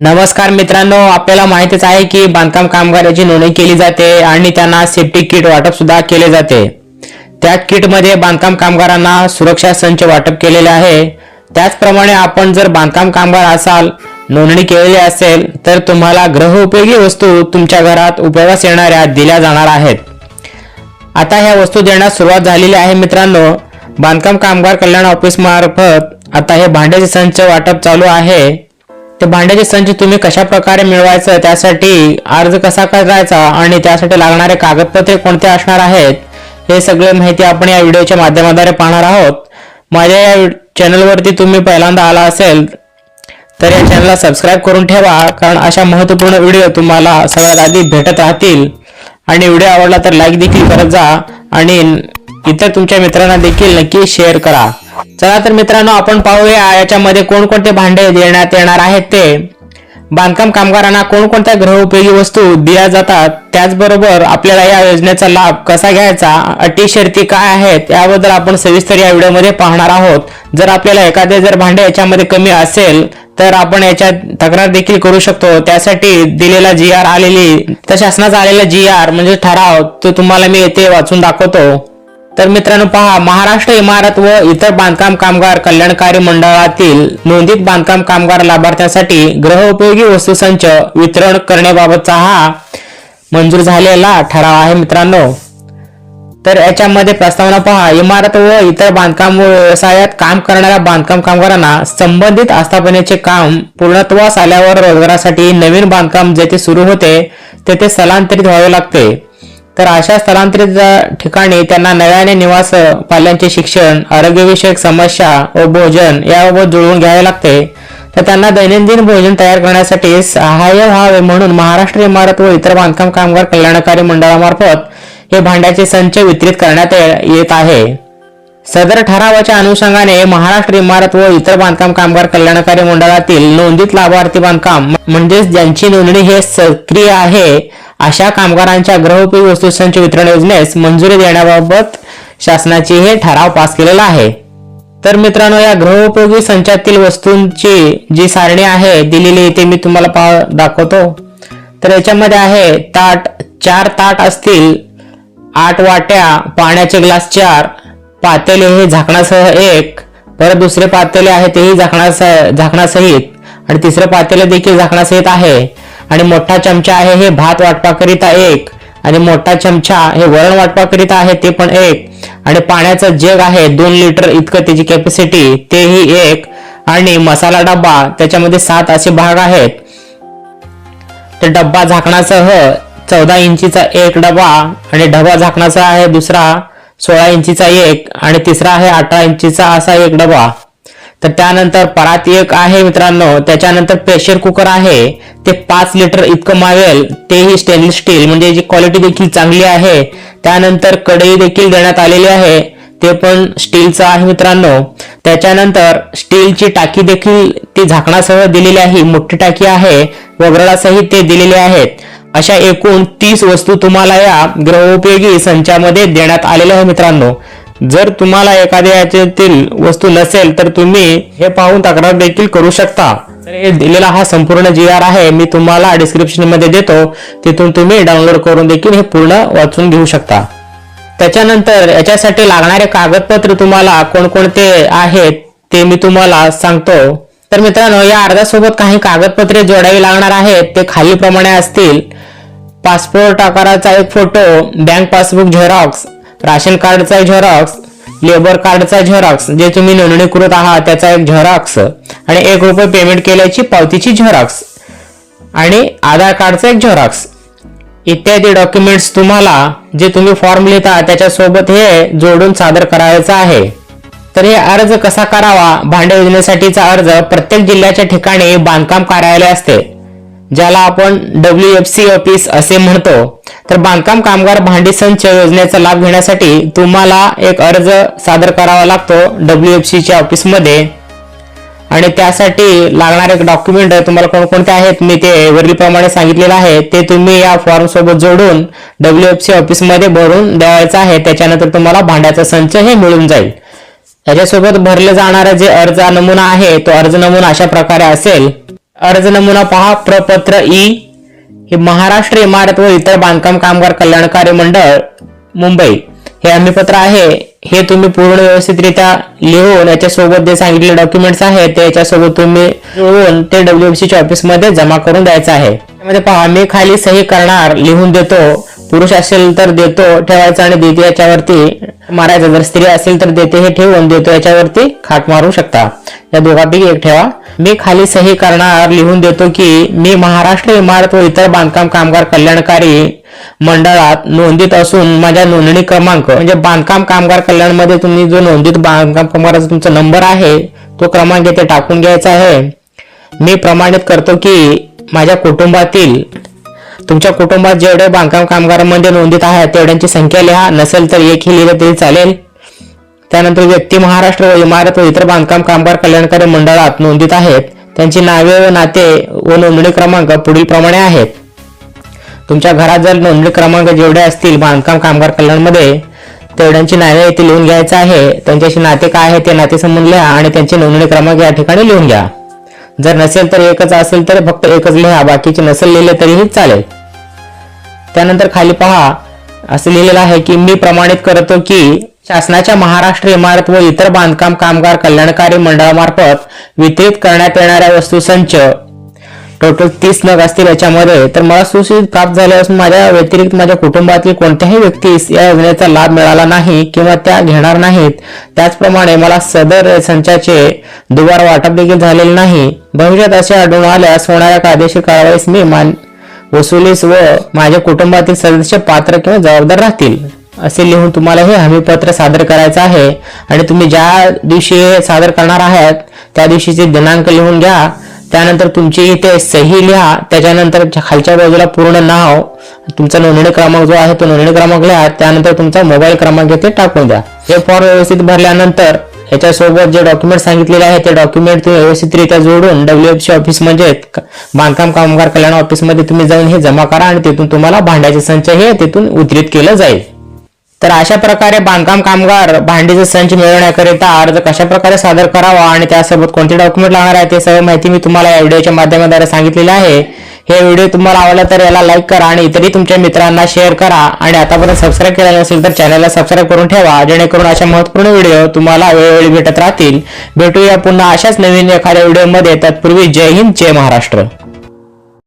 नमस्कार मित्रांनो आपल्याला माहितीच आहे की बांधकाम कामगाराची नोंदणी केली जाते आणि त्यांना सेफ्टी किट वाटप सुद्धा केले जाते. त्या किटमध्ये बांधकाम कामगारांना सुरक्षा संच वाटप केलेले आहे. त्याचप्रमाणे आपण जर बांधकाम कामगार असाल नोंदणी केलेली असेल तर तुम्हाला गृहउपयोगी वस्तू तुमच्या घरात उपयोगास येणाऱ्या दिल्या जाणार आहेत. आता ह्या वस्तू देण्यास सुरुवात झालेली आहे मित्रांनो. बांधकाम कामगार कल्याण ऑफिस मार्फत आता हे भांड्याचे संच वाटप चालू आहे. ते भांड्याचे संच तुम्ही कशा प्रकारे मिळवायचं त्यासाठी अर्ज कसा करायचा आणि त्यासाठी लागणारे कागदपत्रे कोणते असणार आहेत हे सगळे माहिती आपण या व्हिडिओच्या माध्यमाद्वारे पाहणार आहोत. माझ्या या चॅनलवरती तुम्ही पहिल्यांदा आला असेल तर या चॅनलला सबस्क्राईब करून ठेवा कारण अशा महत्त्वपूर्ण व्हिडिओ तुम्हाला सगळ्यात आधी भेटत राहतील. आणि व्हिडिओ आवडला तर लाईक देखील करत जा आणि इतर तुमच्या मित्रांना देखील नक्की शेअर करा. चला तर मित्रांनो आपण पाहूया याच्यामध्ये कोणकोणते भांडे देण्यात येणार आहेत ते. बांधकाम कामगारांना कोणकोणत्या गृहउपयोगी वस्तू दिल्या जातात त्याचबरोबर आपल्याला या योजनेचा लाभ कसा घ्यायचा अटी शर्ती काय आहेत याबद्दल आपण सविस्तर या व्हिडिओमध्ये पाहणार आहोत. जर आपल्याला एखादे जर भांडे याच्यामध्ये कमी असेल तर आपण याच्यात तक्रार देखील करू शकतो. त्यासाठी दिलेला जी आर आलेली तर शासनाचा आलेला जी आर म्हणजे ठराव तो तुम्हाला मी येथे वाचून दाखवतो. तर मित्रांनो पहा महाराष्ट्र इमारत व इतर बांधकाम कामगार कल्याणकारी मंडळातील नोंदीत बांधकाम कामगार लाभार्थ्यांसाठी गृहउपयोगी वस्तू संच वितरण करण्याबाबतचा हा मंजूर झालेला ठराव आहे मित्रांनो. तर याच्यामध्ये प्रस्तावना पहा इमारत व इतर बांधकाम व्यवसायात काम करणाऱ्या बांधकाम कामगारांना संबंधित आस्थापनेचे काम पूर्णत्वास आल्यावर रोजगारासाठी नवीन बांधकाम जेथे सुरू होते तेथे स्थलांतरित व्हावे लागते. तर अशा स्थलांतरित ठिकाणी त्यांना नव्याने निवास पाल्यांचे शिक्षण आरोग्यविषयक समस्या व भोजन याबाबत जुळवून घ्यावे लागते. तर त्यांना दैनंदिन भोजन तयार करण्यासाठी सहाय्य व्हावे म्हणून महाराष्ट्र इमारत व इतर बांधकाम कामगार कल्याणकारी मंडळामार्फत हे भांड्याचे संच वितरित करण्यात येत आहे. सदर ठरावाच्या अनुषंगाने महाराष्ट्र इमारत व इतर बांधकाम कामगार कल्याणकारी मंडळातील नोंदीत लाभार्थी बांधकाम म्हणजेच ज्यांची नोंदणी हे सक्रिय आहे अशा कामगारांच्या गृहोपयोगी वस्तू वितरण योजनेस मंजुरी देण्याबाबत शासनाचे हे ठराव पास केलेला आहे. तर मित्रांनो या गृहोपयोगी संचातील वस्तूंची जी सारणी आहे दिलेली ते मी तुम्हाला पा दाखवतो. तर याच्यामध्ये आहे ताट चार ताट असतील आठ वाट्या पाण्याचे ग्लास चार पातेले हे झाकणासह एक परत दुसरे पातेले आहे तेही झाकणासह झाकणासहित. आणि तिसरे पातेले देखील झाकणासहित आहे. आणि मोठा चमचा आहे हे भात वाटपाकरिता एक. आणि मोठा चमचा हे वरण वाटपाकरिता आहे ते पण एक. आणि पाण्याचं जग आहे दोन लिटर इतकं त्याची कॅपॅसिटी तेही एक. आणि मसाला डब्बा त्याच्यामध्ये सात असे भाग आहेत. तर डब्बा झाकणासह चौदा इंचीचा एक डबा आणि डबा झाकणाचा आहे दुसरा. सोळा इंचीचा एक आणि तिसरा आहे अठरा इंचीचा असा एक डबा. तर त्यानंतर परात एक आहे मित्रांनो त्याच्यानंतर प्रेशर कुकर आहे ते पाच लिटर इतकं मावेल तेही स्टेनलेस स्टील म्हणजे जी क्वालिटी देखील चांगली आहे. त्यानंतर कढई देखील देण्यात आलेली आहे ते पण स्टीलचं आहे मित्रांनो. त्याच्यानंतर स्टीलची टाकी देखील ती झाकणासह दिलेली आहे मोठी टाकी आहे वगरडासहित ते दिलेले आहेत. अशा एकूण तीस वस्तू तुम्हाला या गृहोपयोगी संचामध्ये देण्यात आलेल्या आहे मित्रांनो. जर तुम्हाला एखाद्या याच्यातील वस्तू नसेल तर तुम्ही हे पाहून तक्रार देखील करू शकता. तर हे दिलेला हा संपूर्ण जी आर आहे मी तुम्हाला डिस्क्रिप्शनमध्ये देतो. तिथून तुम्ही डाउनलोड करून देखील हे पूर्ण वाचून घेऊ शकता. त्याच्यानंतर याच्यासाठी लागणारे कागदपत्र तुम्हाला कोणकोणते आहेत ते मी तुम्हाला सांगतो. तर मित्रांनो या अर्जासोबत काही कागदपत्रे जोडावी लागणार आहेत. ते खालीप्रमाणे असतील. पासपोर्ट आकाराचा एक photo bank passbook xerox ration कार्डचा झेरॉक्स लेबर कार्डचा झेरॉक्स जे तुम्ही नोंदणीकृत आहात त्याचा एक झेरॉक्स आणि एक रुपये पेमेंट केल्याची पावतीची झेरॉक्स आणि आधार कार्डचा एक झेरॉक्स. इत्यादी डॉक्युमेंट्स तुम्हाला जे तुम्ही फॉर्म लिहिता त्याच्यासोबत हे जोडून सादर करायचं आहे. तर हे अर्ज कसा करावा? भांडे योजनेसाठीचा अर्ज प्रत्येक जिल्ह्याच्या ठिकाणी बांधकाम कार्यालय असते ज्याला आपण डब्ल्यू एफ सी ऑफिस असे म्हणतो. तर बांधकाम कामगार भांडी संच योजनेचा लाभ घेण्यासाठी तुम्हाला एक अर्ज सादर करावा लागतो डब्ल्यू एफ सीच्या ऑफिसमध्ये. आणि त्यासाठी लागणारे डॉक्युमेंट तुम्हाला कोणकोणते आहेत मी ते वरीलप्रमाणे सांगितलेलं आहे ते तुम्ही या फॉर्म सोबत जोडून डब्ल्यू एफ सी ऑफिसमध्ये भरून द्यायचं आहे त्याच्यानंतर तुम्हाला भांड्याचा संच हे मिळून जाईल. याच्यासोबत भरले जाणारा जे अर्ज नमुना आहे तो अर्ज नमुना अशा प्रकारे असेल. अर्ज नमुना पहा प्रपत्र ई. हे महाराष्ट्र इमारत व इतर बांधकाम कामगार कल्याणकारी मंडळ मुंबई. हे हमीपत्र आहे. हे तुम्ही पूर्ण व्यवस्थितरित्या लिहून याच्यासोबत जे सांगितले डॉक्युमेंट्स आहेत ते याच्यासोबत तुम्ही जुळवून ते डब्ल्यूएफसी ऑफिसमध्ये जमा करून द्यायचं आहे. त्यामध्ये पहा मी खाली सही करणार लिहून देतो. पुरुष असेल तर देतो ठेवायचा आणि देते याच्यावरती मारायचं. जर स्त्री असेल तर देते हे ठेवून देतो याच्यावरती खाट मारू शकता. या दोघांपैकी एक ठेवा. मी खाली सही करणार लिहून देतो की मी महाराष्ट्र इमारत व इतर बांधकाम कामगार कल्याणकारी मंडळात नोंदीत असून माझ्या नोंदणी क्रमांक म्हणजे बांधकाम कामगार कल्याणमध्ये तुम्ही जो नोंदीत बांधकाम कामगाराचा तुमचा नंबर आहे तो क्रमांक येथे टाकून घ्यायचा आहे. मी प्रमाणित करतो की माझ्या कुटुंबातील तुमच्या कुटुंबात जेवढे बांधकाम कामगारांमध्ये नोंदीत आहेत तेवढ्यांची संख्या लिहा. नसेल तर एक ही लिहिलं तरी चालेल. त्यानंतर व्यक्ती महाराष्ट्र व इमारत व इतर बांधकाम कामगार कल्याणकारी मंडळात नोंदीत आहेत. त्यांची नावे व नाते व नोंदणी क्रमांक पुढील प्रमाणे आहेत. तुमच्या घरात जर नोंदणी क्रमांक जेवढे असतील बांधकाम कामगार कल्याणमध्ये तेवढ्यांची नावे इथे लिहून घ्यायचं आहे. त्यांच्याशी नाते काय आहे ते नाते संबंध लिहा आणि त्यांचे नोंदणी क्रमांक या ठिकाणी लिहून घ्या. जर नसेल तर एकच असेल तर फक्त एकच लिहा. बाकीचे नसेल लिहिले तरीही चालेल. त्यानंतर खाली पहा असं लिहिलेलं आहे की मी प्रमाणित करतो की शासनाच्या महाराष्ट्र इमारत व इतर बांधकाम कामगार कल्याणकारी मंडळामार्फत वितरित करण्यात येणाऱ्या वस्तू संच. टोटल तीस नग असतील याच्यामध्ये. तर मला सुशिक्षित प्राप्त झाले असून माझ्या व्यतिरिक्त माझ्या कुटुंबातील कोणत्याही व्यक्तीस या योजनेचा लाभ मिळाला नाही किंवा त्या घेणार नाहीत. त्याचप्रमाणे मला सदर संचाचे दुबार वाटप देखील झालेले नाही. भविष्यात असे आढळून आल्यास होणाऱ्या कायदेशीर कारवाईस मी मान वसुलीस व माझ्या कुटुंबातील सदस्य पात्र किंवा जबाबदार राहतील असे लिहून तुम्हाला हे हमीपत्र सादर करायचं आहे. आणि तुम्ही ज्या दिवशी हे सादर करणार आहात त्या दिवशीचे दिनांक लिहून घ्या. त्यानंतर तुमची इथे सही लिहा. त्याच्यानंतर खालच्या बाजूला पूर्ण नाव तुमचा नोंदणी क्रमांक जो आहे तो नोंदणी क्रमांक लिहा. त्यानंतर तुमचा मोबाईल क्रमांक इथे टाकून द्या. हे फॉर्म व्यवस्थित भरल्यानंतर याच्यासोबत जे डॉक्युमेंट सांगितलेले आहे ते डॉक्युमेंट तुम्ही व्यवस्थितरित्या जोडून डब्ल्यूएफसी ऑफिस म्हणजे बांधकाम कामगार कल्याण ऑफिसमध्ये तुम्ही जाऊन हे जमा करा आणि तिथून तुम्हाला भांड्याचे संच हे तिथून उद्रित केलं जाईल. तर अशा प्रकारे बांधकाम कामगार भांडीचे संच मिळवण्याकरिता अर्ज कशा प्रकारे सादर करावा आणि त्यासोबत कोणते डॉक्युमेंट लागणार आहे ते सर्व माहिती मी तुम्हाला या व्हिडिओच्या माध्यमाद्वारे सांगितलेली आहे. हे व्हिडिओ तुम्हाला आवडला तर याला लाईक करा आणि इतरही तुमच्या मित्रांना शेअर करा. आणि आतापर्यंत सबस्क्राईब केला नसेल तर चॅनलला सबस्क्राईब करून ठेवा. जेणेकरून अशा महत्त्वपूर्ण व्हिडिओ तुम्हाला वेळोवेळी भेटत राहतील. भेटूया पुन्हा अशाच नवीन एखाद्या व्हिडिओमध्ये तत्पूर्वी जय हिंद जय महाराष्ट्र.